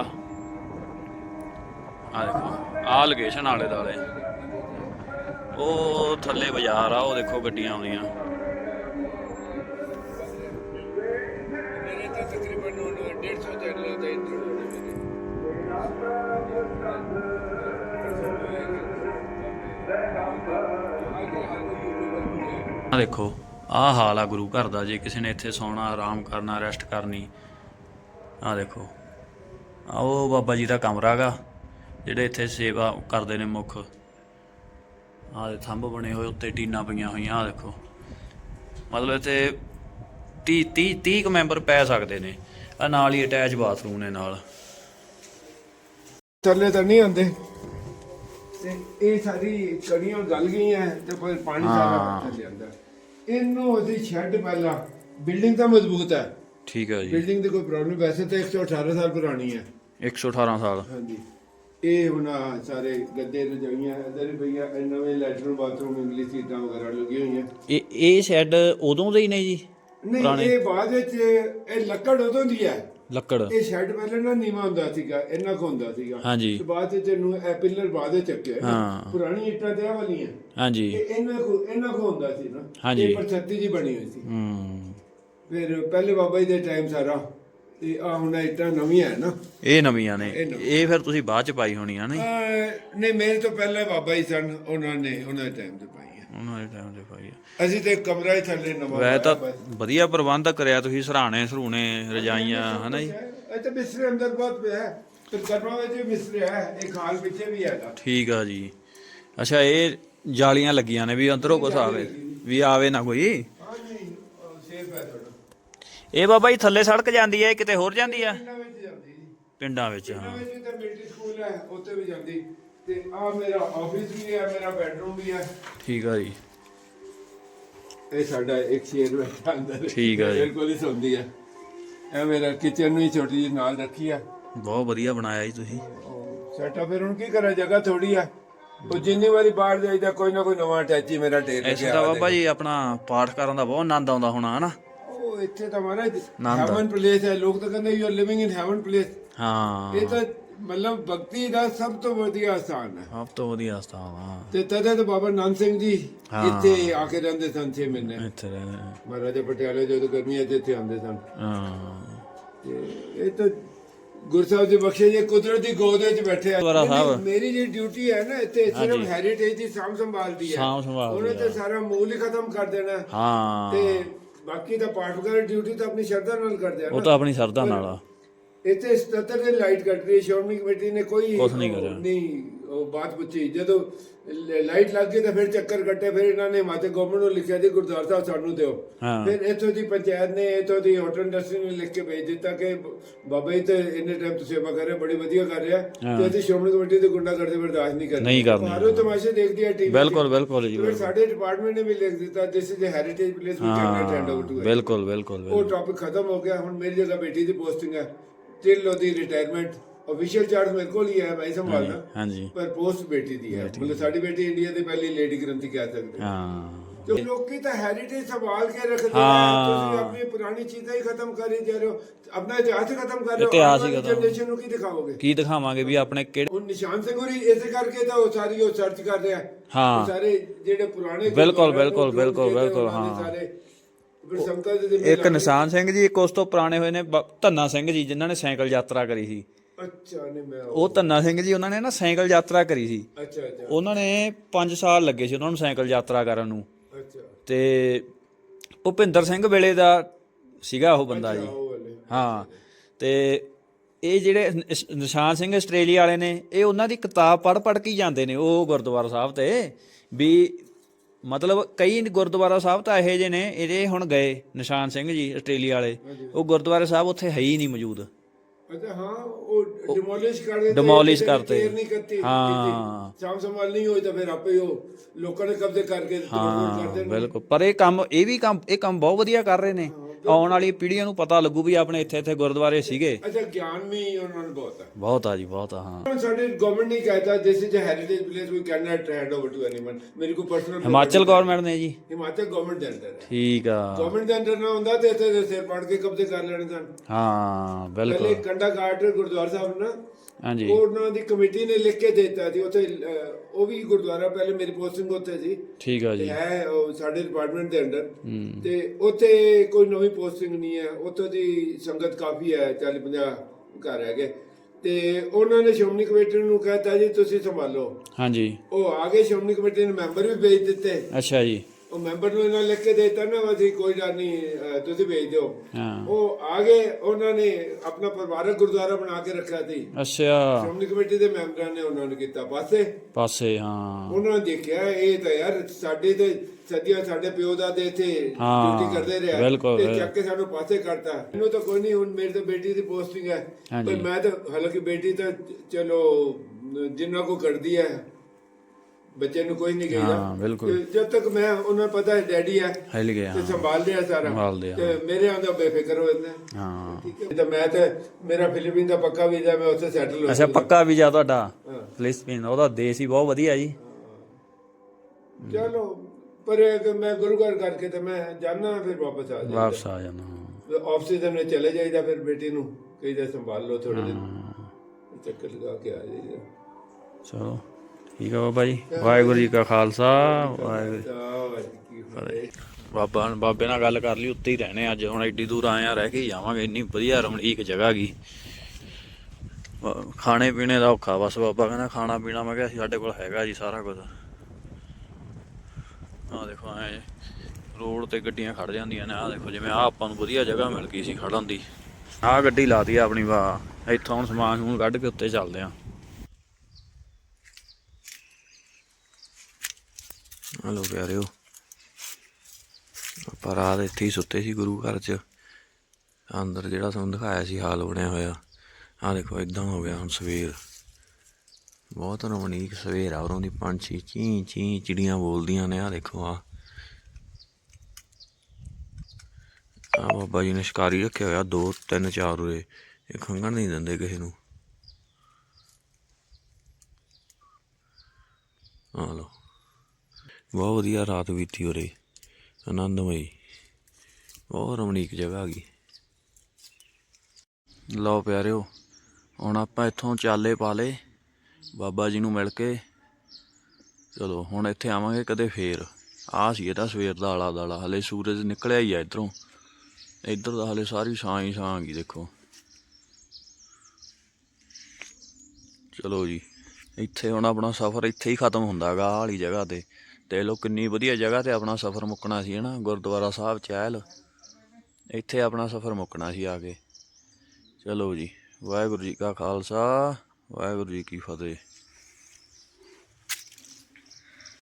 ਆ ਦੇਖੋ ਆ ਲੋਕੇਸ਼ਨ ਆਲੇ ਦਾਲੇ ਉਹ ਥੱਲੇ ਬਾਜ਼ਾਰ ਆ ਉਹ ਦੇਖੋ ਗੱਡੀਆਂ ਆਉਂਦੀਆਂ। ਮੇਰੇ ਤਾਂ ਤਕਰੀਬਨ ਹੁਣ 150 ਦੇ ਲੈ ਦਾ ਇੰਟਰਵਿਊ ਹੋਣੇ ਮੇਰੇ। ਆ ਦੇਖੋ ਆ ਹਾਲ ਆ ਗੁਰੂ ਘਰ ਦਾ ਜੇ ਕਿਸੇ ਨੇ ਇੱਥੇ ਸੌਣਾ ਆਰਾਮ ਕਰਨਾ ਰੈਸਟ ਕਰਨੀ। ਆ ਦੇਖੋ। ਆ ਉਹ ਬਾਬਾ ਜੀ ਦਾ ਕਮਰਾ ਗਾ ਜਿਹੜੇ ਇੱਥੇ ਸੇਵਾ ਕਰਦੇ ਨੇ ਮੁੱਖ। ਆ ਦੇ ਥੰਬ ਬਣੇ ਹੋਏ ਉੱਤੇ ਟੀਨਾਂ ਪਈਆਂ ਹੋਈਆਂ ਆ ਦੇਖੋ। ਮਤਲਬ ਇੱਥੇ 30 30 30 ਕੁ ਮੈਂਬਰ ਪੈ ਸਕਦੇ ਨੇ। ਆ ਨਾਲ ਹੀ ਅਟੈਚ ਬਾਥਰੂਮ ਨੇ ਨਾਲ। ਥੱਲੇ ਤਾਂ ਨਹੀਂ ਆਉਂਦੇ। ਤੇ ਇਹ ਸਾਰੀ ਕੜੀਆਂ ਗਲ ਗਈਆਂ ਤੇ ਕੋਈ ਪਾਣੀ ਸਾਰਾ। ਥੱਲੇ ਆਉਂਦਾ। ਇਹਨੂੰ ਅਸੀਂ ਸ਼ੈੱਡ ਪਹਿਲਾਂ ਬਿਲਡਿੰਗ ਤਾਂ ਮਜ਼ਬੂਤ ਹੈ। ਠੀਕ ਹੈ ਜੀ। ਬਿਲਡਿੰਗ ਦੀ ਕੋਈ ਪ੍ਰੋਬਲਮ ਵੈਸੇ ਤਾਂ 118 ਸਾਲ ਪੁਰਾਣੀ ਹੈ। 118 ਸਾਲ। ਹਾਂਜੀ। ਇਹ ਹੁਣ ਆਹ ਸਾਰੇ ਗੱਦੇ ਰਜਾਈਆਂ ਇਧਰ ਪਈਆਂ। ਇਹ ਨਵੇਂ ਲੈਟਰਨ ਬਾਥਰੂਮ ਇੰਗਲਿਸ਼ ਸੀਟਾਂ ਵਗੈਰਾ ਲੱਗੀਆਂ ਹੋਈਆਂ। ਇਹ ਇਹ ਸ਼ੈੱਡ ਉਦੋਂ ਦੇ ਹੀ ਨੇ ਜੀ? ਨਹੀਂ ਪੁਰਾਣੇ। ਇਹ ਬਾਅਦ ਵਿੱਚ ਇਹ ਲੱਕੜ ਉਦੋਂ ਦੀ ਹੈ। ਲੱਕੜ। ਇਹ ਸ਼ੈੱਡ ਪਹਿਲਾਂ ਨਾ ਨੀਵਾ ਹੁੰਦਾ ਸੀਗਾ ਇੰਨਾ ਕੁ ਹੁੰਦਾ ਸੀਗਾ। ਹਾਂਜੀ। ਤੇ ਬਾਅਦ ਵਿੱਚ ਇਹਨੂੰ ਇਹ ਪਿੱਲਰ ਬਾਅਦ ਵਿੱਚ ਚੱਕਿਆ। ਹਾਂ। ਪੁਰਾਣੀ ਇੱਟਾਂ ਤੇ ਆ ਵਾਲੀਆਂ। ਹਾਂਜੀ। ਇਹ ਇੰਨਾ ਕੁ ਇੰਨਾ ਕੁ ਹੁੰਦਾ ਸੀ ਨਾ। ਹਾਂਜੀ। ਇਹ ਪਰਛੱਤੀ ਜੀ ਬਣੀ ਹੋਈ ਸੀ। ਹੂੰ। ਫਿਰ ਪਹਿਲੇ ਬਾਬਾ ਜੀ ਦੇ ਟਾਈਮ ਸਾਰਾ। ਤੇ ਆ ਹੁਣ ਇਹ ਇੱਟਾਂ ਨਵੀਆਂ ਹੈ ਨਾ। ਇਹ ਨਵੀਆਂ ਨੇ। ਇਹ ਫਿਰ ਤੁਸੀਂ ਬਾਅਦ ਚ ਪਾਈ ਹੋਣੀਆਂ ਨਹੀਂ ਅਹ ਨਹੀਂ ਮੇਰੇ ਤੋਂ ਪਹਿਲੇ ਬਾਬਾ ਜੀ ਸਨ ਉਹਨਾਂ ਨੇ ਉਹਨਾਂ ਦੇ ਟਾਈਮ ਤੇ ਪਾਈ। ਉਹਨਾਂ ਦੇ ਟਾਈਮ ਪਾਈ ਆ। ਅਸੀਂ ਤੇ ਕਮਰਾ ਹੀ ਥੱਲੇ ਨਵਾਂ ਵੈ ਤਾਂ ਬਸ। ਵਧੀਆ ਪ੍ਰਬੰਧ ਕਰਿਆ ਤੁਸੀਂ ਸਰਾਣੇ ਸਰੂਣੇ ਰਜਾਈਆਂ ਹਨਾ ਜੀ? ਇਹ ਤਾਂ ਬਿਸਤਰੇ ਅੰਦਰ ਬਹੁਤ ਪਿਆ ਹੈ। ਤੇ ਕਰਮਾ ਵਿੱਚ ਵੀ ਬਿਸਤਰੇ ਹੈ ਇੱਕ ਹਾਲ ਪਿੱਛੇ ਵੀ ਹੈਗਾ। ਠੀਕ ਆ ਜੀ। ਅੱਛਾ ਇਹ ਜਾਲੀਆਂ ਲੱਗੀਆਂ ਨੇ ਵੀ ਅੰਦਰੋਂ ਕੁਛ ਆਵੇ। ਵੀ ਆਵੇ ਨਾ ਕੋਈ? ਹਾਂ ਸੇਫ ਹੈ ਇਹ ਬਾਬਾ ਜੀ ਥੱਲੇ ਸੜਕ ਜਾਂਦੀ ਹੈ ਕਿਤੇ ਹੋਰ ਜਾਂਦੀ ਆ? ਪਿੰਡਾਂ ਵਿੱਚ ਜਾਂਦੀ। ਜੀ ਪਿੰਡਾਂ ਹਾਂ। ਵਿੱਚ ਤਾਂ ਮਿਲਟਰੀ ਸਕੂਲ ਹੈ ਉੱਥੇ ਵੀ ਜਾਂਦੀ। ਤੇ ਆ ਮੇਰਾ ਆਫਿਸ ਵੀ ਹੈ ਮੇਰਾ ਬੈਡਰੂਮ ਵੀ ਹੈ। ਠੀਕ ਆ ਜੀ। ਇਹ ਸਾਡਾ ਇੱਕ ਸ਼ੇਰ ਬੈਠਾ ਅੰਦਰ ਠੀਕ ਆ ਜੀ। ਮੇਰੇ ਕੋਲ ਹੀ ਸੌਂਦੀ ਹੈ। ਇਹ ਮੇਰਾ ਕਿਚਨ ਵੀ ਛੋਟੀ ਜਿਹੀ ਨਾਲ ਰੱਖੀ ਹੈ ਬਹੁਤ ਵਧੀਆ ਬਣਾਇਆ ਜੀ ਤੁਸੀਂ। ਸੈਟਅਪ ਫਿਰ ਹੁਣ ਕੀ ਕਰਾਂ ਜਗ੍ਹਾ ਥੋੜੀ ਹੈ ਉਹ ਜਿੰਨੀ ਵਾਰੀ ਬਾਹਰ ਜਾਈਦਾ ਕੋਈ ਨਾ ਕੋਈ ਨਵਾਂ ਅਟੈਚੀ ਮੇਰਾ ਐਸੇ ਲੱਗਿਆ ਤਾਂ ਬਾਬਾ ਜੀ ਆਪਣਾ ਪਾਠ ਕਰਨ ਦਾ ਬਹੁਤ ਆਨੰਦ ਆਉਂਦਾ ਹੋਣਾ ਹਨਾ? ਉਹ ਇੱਥੇ ਤਾਂ ਮਹਾਰਾਜ। ਹੈਵਨ ਪਲੇਸ ਹੈ। ਲੋਕ ਤਾਂ ਕਹਿੰਦੇ you are living in heaven place ਹਾਂ। ਇਹ ਤਾਂ ਮਤਲਬ ਭਗਤੀ ਦਾ ਸਭ ਤੋਂ ਵਧੀਆ ਸਥਾਨ ਹੈ ਸਭ ਤੋਂ ਵਧੀਆ ਸਥਾਨ ਆ ਤੇ ਤਦੇ ਤਾਂ ਬਾਬਾ ਨਾਨਕ ਸਿੰਘ ਜੀ ਹਾਂ। ਇੱਥੇ ਆ ਕੇ ਰਹਿੰਦੇ ਸਨ 6 ਮਹੀਨੇ ਇੱਥੇ ਰਹਿੰਦੇ ਨੇ। ਮਹਾਰਾਜਾ ਪਟਿਆਲੇ ਜਦੋਂ ਗਰਮੀਆਂ 'ਚ ਇੱਥੇ ਆਉਂਦੇ ਸਨ ਹਾਂ ਤੇ ਇਹ ਤਾਂ ਗੁਰੂ ਸਾਹਿਬ ਦੀ ਬਖਸ਼ਿਸ਼ ਇਹ ਕੁਦਰਤ ਦੀ ਗੋਦ ਵਿੱਚ ਬੈਠੇ ਆ ਗੁਰਦੁਆਰਾ ਸਾਹਿਬ। ਮੇਰੀ- ਮੇਰੀ ਜਿਹੜੀ ਡਿਊਟੀ ਹੈ ਨਾ ਇੱਥੇ ਸਿਰਫ ਹਾਂਜੀ। ਹੈਰੀਟੇਜ ਦੀ ਸਾਂਭ ਸੰਭਾਲ ਦੀ ਹੈ ਸਾਂਭ ਸੰਭਾਲ ਦੀ ਉਹਨੇ ਤੇ ਹੈ। ਸਾਰਾ ਮੂਲ ਹੀ ਖਤਮ ਕਰ ਦੇਣਾ ਹੈ। ਹਾਂ ਤੇ ਬਾਕੀ ਤਾਂ ਪਾਠ ਵਗੈਰਾ ਡਿਊਟੀ ਤਾਂ ਆਪਣੀ ਸ਼ਰਧਾ ਨਾਲ ਕਰਦੇ ਆ ਉਹ ਤਾਂ ਆਪਣੀ ਸਰਦਾ ਨਾਲ ਆ ਇੱਥੇ 77 ਦੇ ਲਾਈਟ ਕੱਟ ਰਹੀ ਹੈ ਸ਼੍ਰੋਮਣੀ ਕਮੇਟੀ ਨੇ ਕੋਈ ਕੁਛ ਨਹੀਂ ਉਹ ਕਰਿਆ। ਨਹੀਂ ਉਹ ਬਾਤ ਪੁੱਛੀ। ਜਦੋਂ ਲ- ਲਾਈਟ ਲੱਗ ਗਈ ਤਾਂ ਫਿਰ ਚੱਕਰ ਕੱਟੇ ਫਿਰ ਇਹਨਾਂ ਨੇ ਮਾਤੇ ਗਵਰਨਮੈਂਟ ਨੂੰ ਲਿਖਿਆ ਜੀ ਗੁਰਦੁਆਰਾ ਸਾਹਿਬ ਸਾਨੂੰ ਦਿਓ। ਹਾਂ। ਫਿਰ ਇੱਥੋਂ ਦੀ ਪੰਚਾਇਤ ਨੇ ਇੱਥੋਂ ਦੀ ਹੋਟਲ ਇੰਡਸਟਰੀ ਨੇ ਲਿਖ ਕੇ ਭੇਜ ਦਿੱਤਾ ਕਿ ਬ- ਬਾਬਾ ਜੀ ਤੇ ਇੰਨੇ ਟਾਈਮ ਤੋਂ ਸੇਵਾ ਕਰ ਰਹੇ ਬੜੀ ਵਧੀਆ ਕਰ ਰਿਹਾ ਹਾਂ। ਤੇ ਅਸੀਂ ਸ਼੍ਰੋਮਣੀ ਕਮੇਟੀ ਦੇ ਗੁੰਡਾ ਕਰਦੇ ਬਰਦਾਸ਼ਤ ਨਹੀਂ ਕਰਦੇ। ਨਹੀਂ ਕਰਨੀ। ਬਾਹਰੋਂ ਤਮਾਸ਼ੇ ਦੇਖਦੀ ਹੈ ਟੀਵੀ ਬਿਲਕੁਲ ਬਿਲਕੁਲ ਜੀ ਫਿਰ ਸਾਡੇ ਡਿਪਾਰਟਮੈਂਟ ਨੇ ਵੀ ਲਿਖ ਦਿੱਤਾ this is a heritage place we can not hand out to ਬਿਲਕੁਲ ਬਿਲਕੁਲ ਉਹ ਬਿਲਕੁਲ ਟੌਪਿਕ ਖਤਮ ਹੋ ਗਿਆ ਹੁਣ ਮੇਰੀ ਜਗ੍ਹਾ ਬੇਟੀ ਦੀ ਪੋਸਟਿੰਗ ਹੈ। ਟਿਲ ਉਹਦੀ ਰਿਟਾਇਰਮੈਂਟ ਅਫੀਸ਼ੀਅਲ ਚਾਰਜ ਮੇਰੇ ਕੋਲ ਹੀ ਹੈ ਮੈਂ ਹੀ ਸੰਭਾਲਦਾ ਹਾਂਜੀ ਪਰ ਪੋਸਟ ਬੇਟੀ ਦੀ ਹੈ ਮਤਲਬ ਸਾਡੀ ਬੇਟੀ ਇੰਡੀਆ ਦੀ ਪਹਿਲੀ ਲੇਡੀ ਗ੍ਰੰਥੀ ਕਹਿ ਸਕਦੇ ਹਾਂ। ਜੋ ਲੋਕੀ ਤਾਂ ਹੈਰੀਟੇਜ ਸੰਭਾਲ ਕੇ ਰੱਖਦੇ ਆ। ਤੁਸੀਂ ਆਪਣੀ ਪੁਰਾਣੀ ਚੀਜ਼ਾਂ ਹੀ ਖਤਮ ਕਰੀ ਜਾ ਰਹੇ ਹੋ ਆਪਣਾ ਇਤਿਹਾਸ ਖਤਮ ਕਰ ਰਹੇ ਹੋ ਇਤਿਹਾਸ ਹੀ ਖਤਮ। ਜਨਰੇਸ਼ਨ ਨੂੰ ਕੀ ਦਿਖਾਓਗੇ ਕੀ ਦਿਖਾਵਾਂਗੇ ਵੀ ਆਪਣੇ ਕਿਹੜੇ ਹੁਣ ਨਿਸ਼ਾਨ ਸਿੰਘ ਹੋਰੀ ਇਸੇ ਕਰਕੇ ਤਾਂ ਉਹ ਸਾਰੀ ਉਹ ਸਰਚ ਕਰ ਰਿਹਾ ਹਾਂ। ਉਹ ਸਾਰੇ ਜਿਹੜੇ ਪੁਰਾਣੇ ਬਿਲਕੁਲ, ਬਿਲਕੁਲ, ਉਹ ਬਿਲਕੁਲ, ਬਿਲਕੁਲ, ਹਾਂ। ਸਾਰੇ ਦੇ ਇੱਕ ਨਿਸ਼ਾਨ ਸਿੰਘ ਜੀ ਇੱਕ ਉਸ ਤੋਂ ਪੁਰਾਣੇ ਹੋਏ ਨੇ ਬ- ਧੰਨਾ ਸਿੰਘ ਜੀ ਜਿਨ੍ਹਾਂ ਨੇ ਸਾਈਕਲ ਯਾਤਰਾ ਕਰੀ ਸੀ। ਅੱਛਾ ਨਹੀਂ ਮੈਂ ਉਹ ਧੰਨਾ ਸਿੰਘ ਜੀ ਉਹਨਾਂ ਨੇ ਨਾ ਸਾਈਕਲ ਯਾਤਰਾ ਕਰੀ ਸੀ। ਅੱਛਾ ਅੱਛਾ। ਉਹਨਾਂ ਨੇ 5 ਸਾਲ ਲੱਗੇ ਸੀ ਉਹਨਾਂ ਨੂੰ ਸਾਈਕਲ ਯਾਤਰਾ ਕਰਨ ਨੂੰ। ਅੱਛਾ। ਤੇ ਭੁਪਿੰਦਰ ਸਿੰਘ ਵੇਲੇ ਦਾ ਸੀਗਾ ਉਹ ਬੰਦਾ ਜੀ। ਉਹ ਵਾਲੇ। ਹਾਂ। ਤੇ ਇਹ ਜਿਹੜੇ ਨਿਸ਼- ਨਿਸ਼ਾਨ ਸਿੰਘ ਆਸਟ੍ਰੇਲੀਆ ਵਾਲੇ ਨੇ ਇਹ ਉਹਨਾਂ ਦੀ ਕਿਤਾਬ ਪੜ੍ਹ ਪੜ੍ਹ ਕੇ ਹੀ ਜਾਂਦੇ ਨੇ ਉਹ ਗੁਰਦੁਆਰਾ ਸਾਹਿਬ ਤੇ ਵੀ ਮਤਲਬ ਕਈ ਗੁਰਦੁਆਰਾ ਸਾਹਿਬ ਤਾਂ ਇਹੋ ਜਿਹੇ ਨੇ ਇਹਦੇ ਹੁਣ ਗਏ ਨਿਸ਼ਾਨ ਸਿੰਘ ਜੀ ਆਸਟ੍ਰੇਲੀਆ ਵਾਲੇ। ਉਹ ਗੁਰਦੁਆਰਾ ਸਾਹਿਬ ਉੱਥੇ ਹੈ ਹੀ ਨਹੀਂ ਮੌਜੂਦ। ਅੱਛਾ ਹਾਂ ਉਹ ਡਿਮੋਲਿਸ਼ ਕਰ ਦਿੱਤੇ demolish ਕਿਸੇ ਨੇ ਕਰਤੇ। care ਨਹੀਂ ਕਰਤੀ ਹਾਂ। ਸਾਮ ਸੰਭਾਲ ਨਹੀਂ ਹੋਈ ਤਾਂ ਫਿਰ ਆਪੇ ਉਹ ਲੋਕਾਂ ਨੇ ਕਬਜ਼ੇ ਕਰਕੇ ਕਰਦੇ ਨੇ ਬਿਲਕੁਲ। ਪਰ ਇਹ ਕੰਮ ਇਹ ਵੀ ਕੰਮ ਇਹ ਕੰਮ ਬਹੁਤ ਵਧੀਆ ਕਰ ਰਹੇ ਨੇ। ਆਉਣ ਵਾਲੀ ਪੀੜ੍ਹੀਆਂ ਨੂੰ ਪਤਾ ਲੱਗੂ ਵੀ ਆਪਣੇ ਇੱਥੇ ਇੱਥੇ ਗੁਰਦੁਆਰੇ ਸੀਗੇ। ਅੱਛਾ ਗਿਆਨ ਵੀ ਉਹਨਾਂ ਨੂੰ ਬਹੁਤ ਹੈ ਬਹੁਤ ਆ ਜੀ ਬਹੁਤ ਆ ਹਾਂ। ਹੁਣ ਸਾਡੇ ਗਵਰਨਮੈਂਟ ਨਹੀਂ ਕਹਿੰਦਾ this is a heritage place we can not hand over to anyone ਮੇਰੀ ਕੋ ਪਰਸਨਲ ਹਿਮਾਚਲ ਗਵਰਨਮੈਂਟ ਨੇ ਜੀ। ਹਿਮਾਚਲ ਗਵਰਨਮੈਂਟ ਦੇ ਅੰਦਰ ਹੈ। ਠੀਕ ਆ। ਗਵਰਨਮੈਂਟ ਦੇ ਅੰਦਰ ਨਾ ਹੁੰਦਾ ਤੇ ਇੱਥੇ ਦੇ ਸਿਰ ਪੜ ਕੇ ਕਬਜ਼ੇ ਕਰ ਲੈਣੇ ਸਨ ਹਾਂ ਪਹਿਲੇ ਬਿਲਕੁਲ ਕੰਡਾ ਘਾਟ ਗੁਰਦੁਆਰਾ ਸਾਹਿਬ ਨਾ ਹਾਂਜੀ। ਉਹ ਉਹਨਾਂ ਦੀ ਕਮੇਟੀ ਨੇ ਲਿਖ ਕੇ ਦਿੱਤਾ ਸੀ ਉੱਥੇ ਅਹ, ਉਹ ਵੀ ਗੁਰਦੁਆਰਾ ਪਹਿਲੇ ਮੇਰੀ ਪੋਸਟਿੰਗ ਉੱਥੇ ਸੀ ਠੀਕ ਆ ਜੀ। ਹੈ ਉਹ ਸਾਡੇ ਡਿਪਾਰਟਮੈਂਟ ਦੇ ਅੰਡਰ ਹੂੰ। ਤੇ ਉੱਥੇ ਕੋਈ ਨਵੀਂ ਪੋਸਟਿੰਗ ਨਹੀਂ ਹੈ ਉੱਥੇ ਦੀ ਸੰਗਤ ਕਾਫੀ ਹੈ 40 50 ਘਰ ਹੈਗੇ। ਤੇ ਉਹਨਾਂ ਨੇ ਸ਼੍ਰੋਮਣੀ ਕਮੇਟੀ ਨੂੰ ਕਹਿਤਾ ਜੀ ਤੁਸੀਂ ਸੰਭਾਲੋ। ਹਾਂਜੀ। ਉਹ ਆਗੇ ਸ਼੍ਰੋਮਣੀ ਕਮੇਟੀ ਨੇ ਮੈਂਬਰ ਵੀ ਭੇਜ ਦਿੱਤੇ। ਅੱਛਾ ਜੀ। ਉਹ ਮੈਂਬਰ ਨੂੰ ਇਹਨਾਂ ਲਿਖ ਕੇ ਦਿੱਤਾ ਨਾ ਅਸੀਂ ਕੋਈ ਗੱਲ ਨਹੀਂ ਤੁਸੀਂ ਭੇਜ ਦਿਓ। ਹਾਂ। ਉਹ ਆਗੇ ਉਹਨਾਂ ਨੇ ਆਪਣਾ ਪਰਿਵਾਰਕ ਗੁਰਦੁਆਰਾ ਬਣਾ ਕੇ ਰੱਖਿਆ ਸੀ। ਅੱਛਾ। ਸ਼੍ਰੋਮਣੀ ਕਮੇਟੀ ਦੇ ਮੈਂਬਰਾਂ ਨੇ ਉਹਨਾਂ ਨੂੰ ਕੀਤਾ। ਪਾਸੇ। ਪਾਸੇ ਹਾਂ। ਉਹਨਾਂ ਨੇ ਦੇਖਿਆ ਇਹ ਤਾਂ ਯਾਰ ਸਾਡੇ ਤੇ ਸਦੀਆਂ ਸਾਡੇ ਪਿਓ ਦਾ ਦੇ ਇੱਥੇ ਡਿਊਟੀ ਕਰਦੇ ਰਹੇ। ਤੇ। ਚੱਕ ਕੇ ਸਾਨੂੰ ਪਾਸੇ ਕਰਤਾ। ਇਹਨੂੰ ਤਾਂ ਕੋਈ ਨਹੀਂ ਹੁਣ ਮੇਰੀ ਤਾਂ ਬੇਟੀ ਦੀ ਪੋਸਟਿੰਗ ਹੈ। ਪਰ ਮੈਂ ਤਾਂ ਹਾਲਾਂਕਿ ਬੇਟੀ ਤਾਂ ਚਲੋ ਜਿੰਨਾ ਕੋ ਕਰਦੀ ਹੈ ਬੱਚੇ ਨੂੰ ਕੋਈ ਨਹੀਂ ਕਹਿੰਦਾ ਹਾਂ, ਬਿਲਕੁਲ। ਤੇ ਜਦ ਤੱਕ ਮੈਂ ਉਹਨਾਂ ਨੂੰ ਪਤਾ ਹੈ ਡੈਡੀ ਹੈ ਹਿੱਲ ਗਿਆ ਤੇ ਸੰਭਾਲ ਲਿਆ ਸਾਰਾ। ਸੰਭਾਲਦੇ ਆ। ਤੇ ਮੇਰੇ ਆਂਦਾ ਬੇਫਿਕਰ ਹੋ ਜਾਂਦੇ। ਹਾਂ। ਠੀਕ ਹੈ। ਤਾਂ ਮੈਂ ਤਾਂ ਮੇਰਾ ਫਿਲੀਪੀਨ ਦਾ ਪੱਕਾ ਵੀਜ਼ਾ ਮੈਂ ਉੱਥੇ ਸੈਟਲ ਹੋ ਅੱਛਾ ਪੱਕਾ ਵੀਜ਼ਾ ਤੁਹਾਡਾ? ਹਾਂ। ਫਿਲਿਸਪੀਨ ਉਹਦਾ ਦੇਸ਼ ਹੀ ਬਹੁਤ ਵਧੀਆ ਜੀ। ਚਲੋ ਪਰ ਇਹ ਮੈਂ ਗੁਰੂ ਘਰ ਕਰਕੇ ਤੇ ਮੈਂ ਜਾਣਾ ਫਿਰ ਵਾਪਸ ਆ ਜਾਈਦਾ ਵਾਪਸ ਆ ਜਾਣਾ ਆਫ ਸੀਜ਼ਨ ਵਿੱਚ ਚਲੇ ਜਾਈਦਾ ਫਿਰ ਬੇਟੀ ਨੂੰ ਕਹੀਦਾ ਸੰਭਾਲ ਲਓ ਥੋੜੇ ਦਿਨ। ਚੱਕਰ ਲਗਾ ਕੇ ਆ ਜਾਈਦਾ। ਚਲੋ। ਠੀਕ ਆ ਬਾਬਾ ਜੀ। ਵਾਹਿਗੁਰੂ ਜੀ ਕਾ ਖਾਲਸਾ, ਵਾਹਿਗੁਰੂ ਤਾਂ ਵਾਹਿਗੁਰੂ ਕੀ ਫਤਿਹ ਬਾਬਾ, ਬਾਬੇ ਨਾਲ ਗੱਲ ਕਰ ਲਈ, ਉੱਤੇ ਹੀ ਰਹਿਣੇ ਅੱਜ। ਹੁਣ ਐਡੀ ਦੂਰ ਆਏ ਆ, ਰਹਿ ਕੇ ਹੀ ਜਾਵਾਂਗੇ। ਇੰਨੀ ਵਧੀਆ ਰਮਣੀਕ ਜਗ੍ਹਾ ਗਈ ਖਾਣੇ ਪੀਣੇ ਦਾ ਔਖਾ ਬਸ ਬਾਬਾ ਕਹਿੰਦਾ ਖਾਣਾ ਪੀਣਾ ਮੈਂ ਕਿਹਾ ਸਾਡੇ ਕੋਲ ਹੈਗਾ ਜੀ ਸਾਰਾ ਕੁਝ। ਆਹ ਦੇਖੋ, ਐ ਰੋਡ ਤੇ ਗੱਡੀਆਂ ਖੜ ਜਾਂਦੀਆਂ ਨੇ। ਆਹ ਦੇਖੋ, ਜਿਵੇਂ ਆਹ ਆਪਾਂ ਨੂੰ ਵਧੀਆ ਜਗ੍ਹਾ ਮਿਲ ਗਈ ਸੀ ਖੜਨ ਦੀ। ਆਹ ਗੱਡੀ ਲਾਤੀ ਆ ਆਪਣੀ ਵਾ ਇੱਥੋਂ ਹੁਣ ਸਮਾਨ ਸਮੂਨ ਕੱਢ ਕੇ ਉੱਤੇ ਚੱਲਦੇ ਆ। ਹਲੋ ਪਿਆਰਿਓ, ਆਪਾਂ ਰਾਤ ਇੱਥੇ ਹੀ ਸੁੱਤੇ ਸੀ ਗੁਰੂ ਘਰ 'ਚ। ਅੰਦਰ ਜਿਹੜਾ ਤੁਹਾਨੂੰ ਦਿਖਾਇਆ ਸੀ, ਹਾਲ ਬਣਿਆ ਹੋਇਆ। ਆਹ ਦੇਖੋ ਇਦਾਂ ਹੋ ਗਿਆ ਹੁਣ ਸਵੇਰ। ਬਹੁਤ ਰਮਣੀਕ ਸਵੇਰ ਆ, ਉਰੋਂ ਦੀ ਪੰਛੀ ਚੀਂ ਚੀਂ ਚਿੜੀਆਂ ਬੋਲਦੀਆਂ ਨੇ, ਆਹ ਦੇਖੋ ਆ ਆ ਬਾਬਾ ਜੀ ਨੇ ਸ਼ਿਕਾਰੀ ਰੱਖਿਆ ਹੋਇਆ, ਦੋ, ਤਿੰਨ, ਚਾਰ ਉਰੇ। ਇਹ ਖੰਗਣ ਨਹੀਂ ਦਿੰਦੇ ਕਿਸੇ ਨੂੰ। ਆ ਲੋ ਬਹੁਤ ਵਧੀਆ ਰਾਤ ਬੀਤੀ ਉਰੇ। ਆਨੰਦਮਈ ਬਹੁਤ ਰਮਣੀਕ ਜਗ੍ਹਾ ਆ ਗਈ। ਲਓ ਪਿਆਰਿਓ, ਹੁਣ ਆਪਾਂ ਇੱਥੋਂ ਚਾਲੇ ਪਾ ਲਏ ਬਾਬਾ ਜੀ ਨੂੰ ਮਿਲ ਕੇ। ਚਲੋ, ਹੁਣ ਇੱਥੇ ਆਵਾਂਗੇ ਕਦੇ ਫੇਰ। ਆ ਸੀ ਇਹਦਾ ਸਵੇਰ ਦਾ ਆਲਾ ਦਾਲਾ ਹਲੇ ਸੂਰਜ ਨਿਕਲਿਆ ਹੀ ਆ ਇਧਰੋਂ। ਇੱਧਰ ਦਾ ਹਲੇ ਸਾਰੀ ਛਾਂ ਹੀ ਛਾਂ ਗਈ, ਦੇਖੋ। ਚਲੋ ਜੀ, ਇੱਥੇ ਹੁਣ ਆਪਣਾ ਸਫ਼ਰ ਇੱਥੇ ਹੀ ਖਤਮ ਹੁੰਦਾਗਾ ਆਹ ਵਾਲੀ ਜਗ੍ਹਾ ਤੇ। ਦੇਖ ਲਓ ਕਿੰਨੀ ਵਧੀਆ ਜਗ੍ਹਾ ਤੇ ਆਪਣਾ ਸਫ਼ਰ ਮੁੱਕਣਾ ਸੀ, ਹਨਾ? ਗੁਰਦੁਆਰਾ ਸਾਹਿਬ, ਚਹਿਲ। ਇੱਥੇ ਆਪਣਾ ਸਫ਼ਰ ਮੁੱਕਣਾ ਸੀ ਆ ਕੇ। ਚਲੋ ਜੀ, ਵਾਹਿਗੁਰੂ ਜੀ ਕਾ ਖਾਲਸਾ, ਵਾਹਿਗੁਰੂ ਜੀ ਕੀ ਫਤਿਹ।